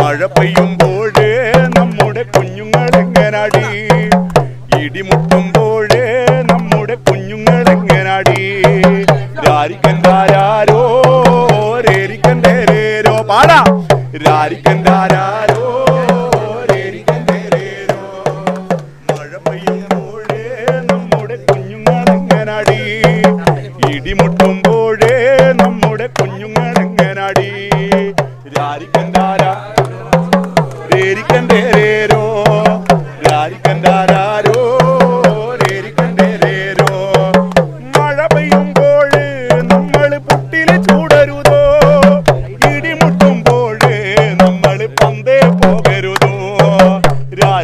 മഴ നമ്മുടെ കുഞ്ഞുങ്ങൾ എങ്ങനാടി? ഇടിമുട്ടുമ്പോഴേ നമ്മുടെ കുഞ്ഞുങ്ങൾ എങ്ങനാടി? പാടാ. പെയ്യുമ്പോഴേ നമ്മുടെ കുഞ്ഞുങ്ങൾ ഇടിമുട്ടുമ്പോഴേ നമ്മുടെ കുഞ്ഞുങ്ങൾ എങ്ങനാടി രാരിക്കണ്ടാരാ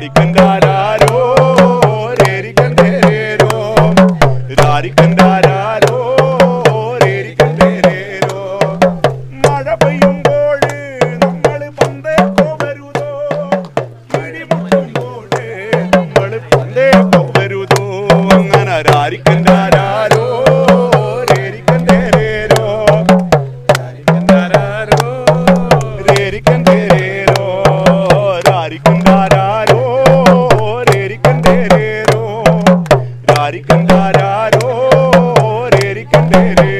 രാരിക്കണ്ടാരോ രേരിക്കണ്ടേരോ രാരിക്കണ്ടാരോ രേരിക്കണ്ടേരോ മഴ പെയ്യുമ്പോൾ നമ്മൾ പന്തേ പോകരുതോ ഇടിമുട്ടുമ്പോൾ നമ്മൾ പന്തേ പോകരുതോ അങ്ങനെ രാരിക്കണ്ടാരോ രാരിക്കണ്ടാരോ രേരിക്കണ്ടേരോ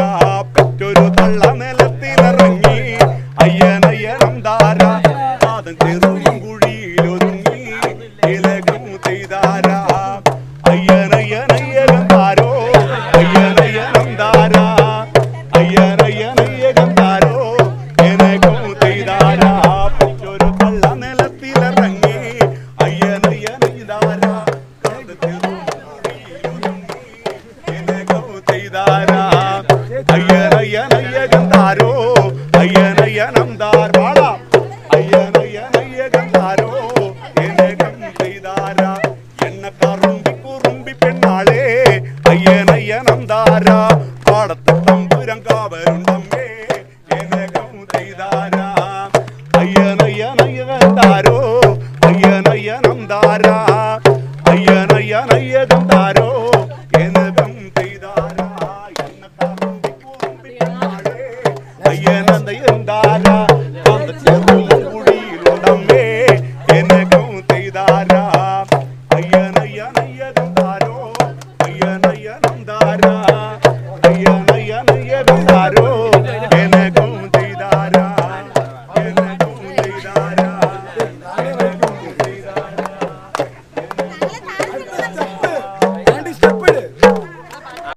എനകം ചെയ്താരാ അയ്യനയ്യനയ്യകന്താരോ അയ്യനയ്യനന്താരാ അയ്യനയ്യനയ്യകന്താരോ എനകം Não ia me dar